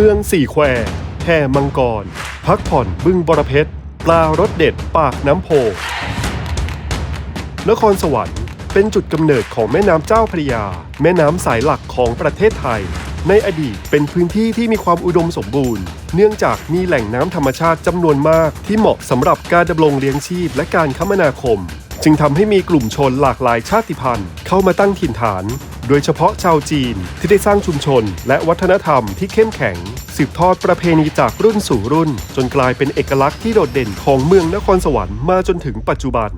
มืองสี่แควแห่มังกร พักผ่อนบึงบรเพชร ปลารสเด็ดปากน้ำโพ นครสวรรค์เป็นจุดกำเนิดของแม่น้ำเจ้าพระยา แม่น้ำสายหลักของประเทศไทย ในอดีตเป็นพื้นที่ที่มีความอุดมสมบูรณ์ เนื่องจากมีแหล่งน้ำธรรมชาติจำนวนมากที่เหมาะสำหรับการดำรงเลี้ยงชีพและการคมนาคม จึงทำให้มีกลุ่มชนหลากหลายชาติพันธุ์ เข้ามาตั้งถิ่นฐาน โดยเฉพาะชาวจีนที่ได้สร้างชุมชนและวัฒนธรรมที่เข้มแข็ง สืบทอดประเพณีจากรุ่นสู่รุ่น จนกลายเป็นเอกลักษณ์ที่โดดเด่นของเมืองนครสวรรค์มาจนถึงปัจจุบัน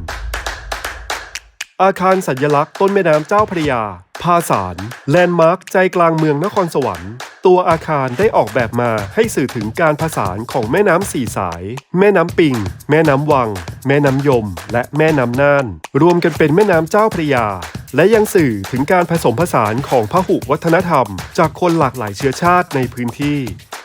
อาคารสัญลักษณ์ต้นแม่น้ำเจ้าพระยา ภาสารแลนด์มาร์คใจกลางเมืองนครสวรรค์ ตัวอาคารได้ออกแบบมาให้สื่อถึงการผสานของแม่น้ำสี่สาย แม่น้ำปิง แม่น้ำวัง แม่น้ำยม และแม่น้ำน่าน รวมกันเป็นแม่น้ำเจ้าพระยา และยังสื่อถึงการผสมผสานของพหุวัฒนธรรม จากคนหลากหลายเชื้อชาติในพื้นที่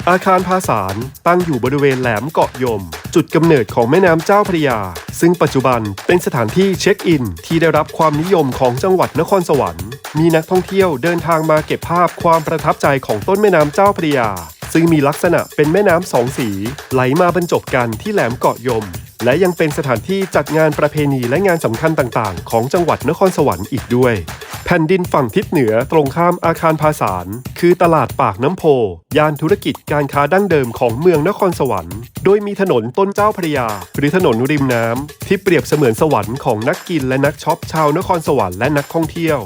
อาคารภาสารตั้งอยู่บริเวณแหลมเกาะยม จุดกำเนิดของแม่น้ำเจ้าพระยา ซึ่งปัจจุบันเป็นสถานที่เช็คอินที่ได้รับความนิยมของจังหวัดนครสวรรค์ มีนักท่องเที่ยวเดินทางมาเก็บภาพความประทับใจของต้นแม่น้ำเจ้าพระยา ซึ่งมีลักษณะเป็นแม่น้ำสองสี ไหลมาบรรจบกันที่แหลมเกาะยม และยังเป็นสถานที่จัดงานประเพณีและงานสำคัญต่างๆ ของจังหวัดนครสวรรค์อีกด้วย แผ่นดินฝั่งทิศเหนือตรงข้ามอาคารภาสารคือตลาดปากน้ำโพย่านธุรกิจการค้าดั้งเดิมของเมืองนครสวรรค์ โดยมีถนนต้นเจ้าพระยา หรือถนนริมน้ำที่เปรียบเสมือนสวรรค์ของนักกินและนักช็อปชาวนครสวรรค์และนักท่องเที่ยว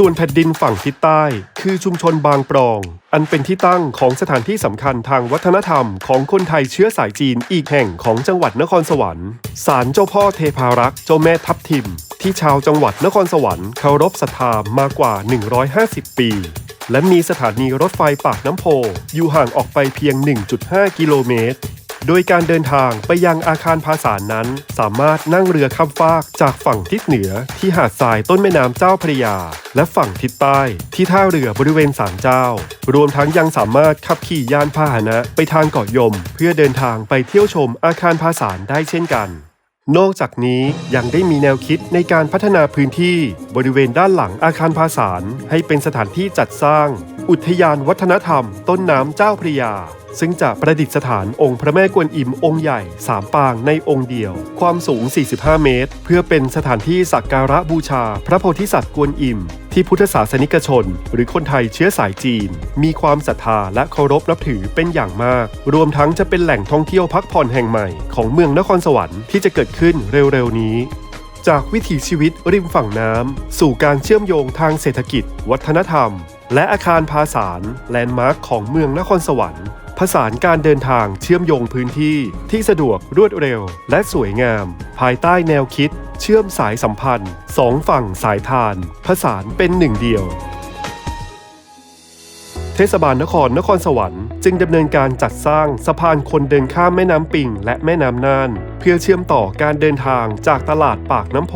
ส่วนแผ่นดินฝั่งทิศใต้ คือชุมชนบางปรอง อันเป็นที่ตั้งของสถานที่สำคัญทางวัฒนธรรมของคนไทยเชื้อสายจีนอีกแห่งของจังหวัดนครสวรรค์ศาลเจ้าพ่อเทพารักษ์เจ้าแม่ทับทิม ที่ชาวจังหวัดนครสวรรค์เคารพศรัทธามากว่า 150 ปีและมีสถานีรถไฟปากน้ำโพอยู่ห่างออกไปเพียง 1.5 กิโลเมตร โดยการเดินทางไปยังอาคารภาษานนั้น สามารถนั่งเรือข้ามฟากจากฝั่งทิศเหนือที่หาดทรายต้นแม่น้ำเจ้าพระยา และฝั่งทิศใต้ที่ท่าเรือบริเวณศาลเจ้า รวมทั้งยังสามารถขับขี่ยานพาหนะไปทางเกาะยม เพื่อเดินทางไปเที่ยวชมอาคารภาษานได้เช่นกัน นอกจากนี้ยังได้มีแนวคิดในการพัฒนาพื้นที่บริเวณด้านหลังอาคารภาษานให้เป็นสถานที่จัดสร้าง อุทยานวัฒนธรรม ต้นน้ำเจ้าพระยา ซึ่งจะประดิษฐานองค์พระแม่กวนอิมองค์ใหญ่ 3 ปางในองค์เดียว ความสูง 45 เมตร เพื่อเป็นสถานที่สักการะบูชา พระโพธิสัตว์กวนอิมที่พุทธศาสนิกชน หรือคนไทยเชื้อสายจีน มีความศรัทธาและเคารพนับถือเป็นอย่างมาก รวมทั้งจะเป็นแหล่งท่องเที่ยวพักผ่อนแห่งใหม่ของเมืองนครสวรรค์ที่จะเกิดขึ้นเร็วๆนี้จากวิถีชีวิตริมฝั่งน้ำ สู่การเชื่อมโยงทางเศรษฐกิจ วัฒนธรรม และอาคารภาษานแลนด์มาร์คของเมืองนครสวรรค์ ผสานการเดินทางเชื่อมโยงพื้นที่ที่สะดวกรวดเร็ว และสวยงาม ภายใต้แนวคิด เชื่อมสายสัมพันธ์สองฝั่งสายทาน ผสานเป็นหนึ่งเดียว เทศบาลนครนครสวรรค์จึงดำเนินการจัดสร้างสะพานคนเดินข้ามแม่น้ำปิงและแม่น้ำน่าน เพื่อเชื่อมต่อการเดินทางจากตลาดปากน้ำโพ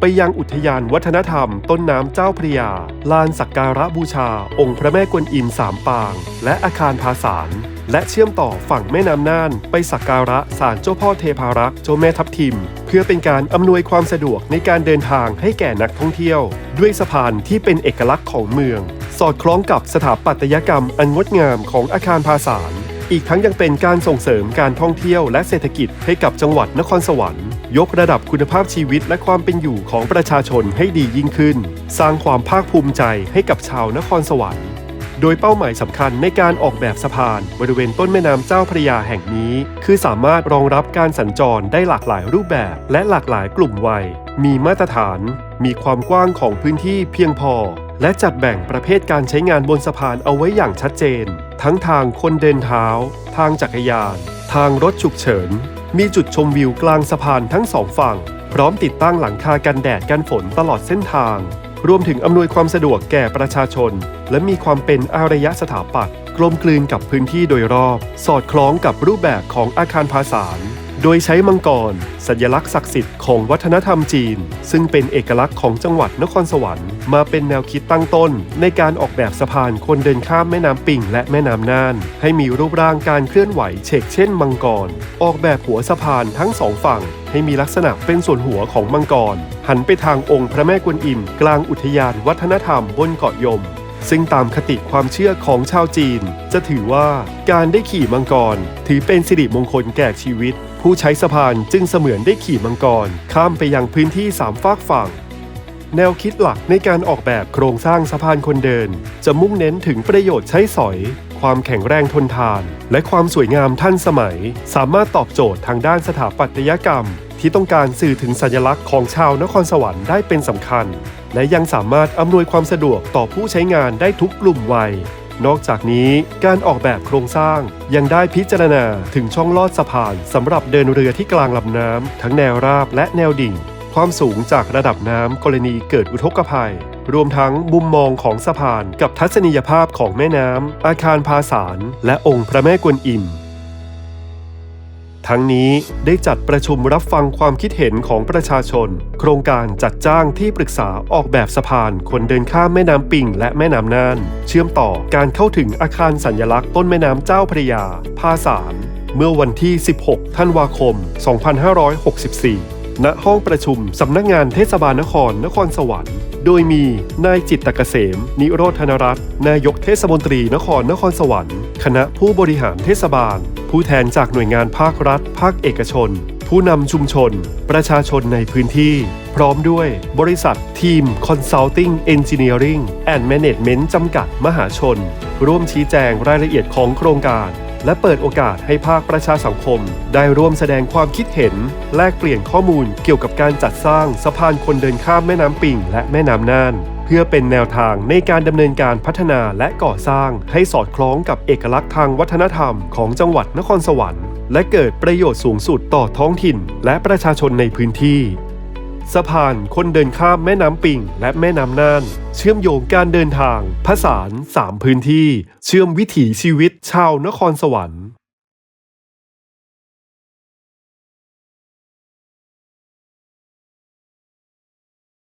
ไปยังอุทยานวัฒนธรรม ต้นน้ำเจ้าพระยา ลานสักการะบูชา องค์พระแม่กวนอิมสามปาง และอาคารภาสาร และเชื่อมต่อฝั่งแม่น้ำน่าน ไปสักการะศาลเจ้าพ่อเทพารักษ์เจ้าแม่ทับทิม เพื่อเป็นการอำนวยความสะดวกในการเดินทางให้แก่นักท่องเที่ยว ด้วยสะพานที่เป็นเอกลักษณ์ของเมือง สอดคล้องกับสถาปัตยกรรมอันงดงามของอาคารภาษารอีกทั้งยังเป็นการส่งเสริมการท่องเที่ยวและเศรษฐกิจให้กับจังหวัดนครสวรรค์ ยกระดับคุณภาพชีวิตและความเป็นอยู่ของประชาชนให้ดียิ่งขึ้น สร้างความภาคภูมิใจให้กับชาวนครสวรรค์ โดยเป้าหมายสำคัญในการออกแบบสะพาน บริเวณต้นแม่น้ำเจ้าพระยาแห่งนี้ คือสามารถรองรับการสัญจรได้หลากหลายรูปแบบ และหลากหลายกลุ่มวัย มีมาตรฐาน มีความกว้างของพื้นที่เพียงพอ และจัดแบ่งประเภทการใช้งานบนสะพานเอาไว้อย่างชัดเจน ทั้งทางคนเดินเท้า ทางจักรยาน ทางรถฉุกเฉิน มีจุดชมวิวกลางสะพานทั้งสองฝั่ง พร้อมติดตั้งหลังคากันแดดกันฝนตลอดเส้นทาง รวมถึงอำนวยความสะดวกแก่ประชาชน และมีความเป็นอารยสถาปัตย์กลมกลืนกับพื้นที่โดยรอบ สอดคล้องกับรูปแบบของอาคารภาษานโดยใช้มังกร สัญลักษณ์ศักดิ์สิทธิ์ของวัฒนธรรมจีน ซึ่งเป็นเอกลักษณ์ของจังหวัดนครสวรรค์มาเป็นแนวคิดตั้งต้น ในการออกแบบสะพานคนเดินข้ามแม่น้ำปิ่งและแม่น้ำน่าน ให้มีรูปร่างการเคลื่อนไหวเฉกเช่นมังกร ออกแบบหัวสะพานทั้งสองฝั่ง ให้มีลักษณะเป็นส่วนหัวของมังกร หันไปทางองค์พระแม่กวนอิม กลางอุทยานวัฒนธรรมบนเกาะยม ซึ่งตามคติความเชื่อของชาวจีน จะถือว่าการได้ขี่มังกร ถือเป็นสิริมงคลแก่ชีวิต ผู้ใช้สะพานจึงเสมือนได้ขี่มังกร ข้ามไปยังพื้นที่สามฟากฝั่ง แนวคิดหลักในการออกแบบโครงสร้างสะพานคนเดิน จะมุ่งเน้นถึงประโยชน์ใช้สอย ความแข็งแรงทนทาน และความสวยงามทันสมัย สามารถตอบโจทย์ทางด้านสถาปัตยกรรม ที่ต้องการสื่อถึงสัญลักษณ์ของชาวนครสวรรค์ได้เป็นสำคัญ และยังสามารถอำนวยความสะดวกต่อผู้ใช้งานได้ทุกกลุ่มวัยนอกจากนี้การออกแบบโครงสร้างยังได้พิจารณาถึงช่องลอดสะพานสำหรับเดินเรือที่กลางลำน้ำทั้งแนวราบและแนวดิ่ง ความสูงจากระดับน้ำกรณีเกิดอุทกภัย รวมทั้งมุมมองของสะพานกับทัศนียภาพของแม่น้ำอาคารพาสารและองค์พระแม่กวนอิมทั้งนี้ได้จัดประชุมรับฟังความคิดเห็นของประชาชน โครงการจัดจ้างที่ปรึกษาออกแบบสะพานคนเดินข้ามแม่น้ำปิงและแม่น้ำน่าน เชื่อมต่อการเข้าถึงอาคารสัญลักษณ์ต้นแม่น้ำเจ้าพระยาพาสารเมื่อวันที่ 16 ธันวาคม 2564 ณห้องประชุมสำนักงานเทศบาลนครนครสวรรค์ โดยมีนายจิตตเกษม นิโรธนรัตน์นายกเทศมนตรีนครนครสวรรค์ คณะผู้บริหารเทศบาล ผู้แทนจากหน่วยงานภาครัฐ ภาคเอกชน ผู้นำชุมชน ประชาชนในพื้นที่ พร้อมด้วยบริษัททีม Consulting Engineering and Management จำกัดมหาชน ร่วมชี้แจงรายละเอียดของโครงการ และเปิดโอกาสให้ภาคประชาสังคม ได้ร่วมแสดงความคิดเห็น แลกเปลี่ยนข้อมูลเกี่ยวกับการจัดสร้างสะพานคนเดินข้ามแม่น้ำปิงและแม่น้ำน่าน เพื่อเป็นแนวทางในการดำเนินการพัฒนาและก่อสร้าง ให้สอดคล้องกับเอกลักษณ์ทางวัฒนธรรมของจังหวัดนครสวรรค์ และเกิดประโยชน์สูงสุดต่อท้องถิ่น และประชาชนในพื้นที่ สะพานคนเดินข้ามแม่น้ำปิงและแม่น้ำน่าน เชื่อมโยงการเดินทางผสาน 3 พื้นที่ เชื่อมวิถีชีวิตชาวนครสวรรค์